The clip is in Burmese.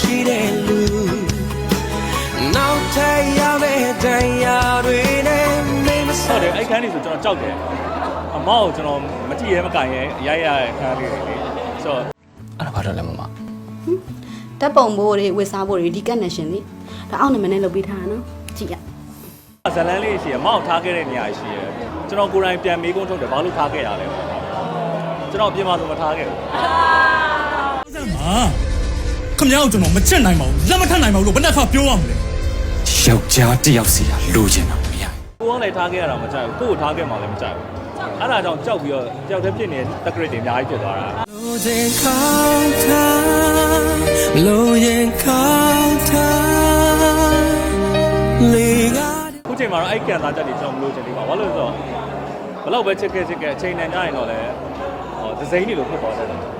ရှိတဲ့လူနောက်ထပ်ရမယ့်တရားတွေနဲ့မိမဟုဆောတ်တယ်အဲ့ခန်းလေးဆိုကျွန်တော်ကြောက်တယ်အမောက်ကိုကျွန်တော်မကြည့်ရဲမကန်ရဲရိုက်ရတဲ့ခန်းလေးတွေလေဆိုတော့အဲ့ဒါဘာလို့လဲမမဓာတ်ပုံဘိုးတွေဝေစားဘိုးတွေဒီကက်နဲ့ရှင်လေဒါအောက်နံပါတ်နဲ့လုပ်ပေးထားတာနော်ကြည့်ရဇလန်းလေးရှိရမောက်ထားခဲ့တဲ့နေရာရှိရကျွန်တော်ကိုယ်တိုင်ပြန်မေးခွန်းထုတ်တယ်ဘာလို့ထားခဲ့ရလဲကျွန်တော်ပြင်မှာဆိုမထားခဲ့ဘူးဟာ ခမ ्या ကိုကျွန်တော်မချက်နိုင်ပါဘူးလက်မထနိုင်ပါဘူးလို့ဘယ်နှခါပြောရမလဲယောက်ျားတစ်ယောက်စီကလိုချင်တာမရကိုယ်ကလည်းထားခဲ့ရတာမကြိုက်ဘူးကိုယ့်ကိုထားခဲ့မှလည်းမကြိုက်ဘူးအဲ့ဒါကြောင့်ကြောက်ပြီးတော့ကြောက်တဲ့ဖြစ်နေတဲ့တက်ကရစ်တွေအများကြီးဖြစ်သွားတာလိုချင်ခေါင်းထားလိုရင်ခေါင်းထားလေကခုချိန်မှာတော့အဲ့ကန်သားချက်တွေကျွန်တော်မလို့ချင်သေးပါဘူးဘာလို့လဲဆိုတော့ဘလောက်ပဲချစ်ခဲ့ချစ်ခဲ့အချိန်နဲ့ညရင်တော့လည်းဟောဒဇိန်တွေလိုဖြစ်သွားတယ်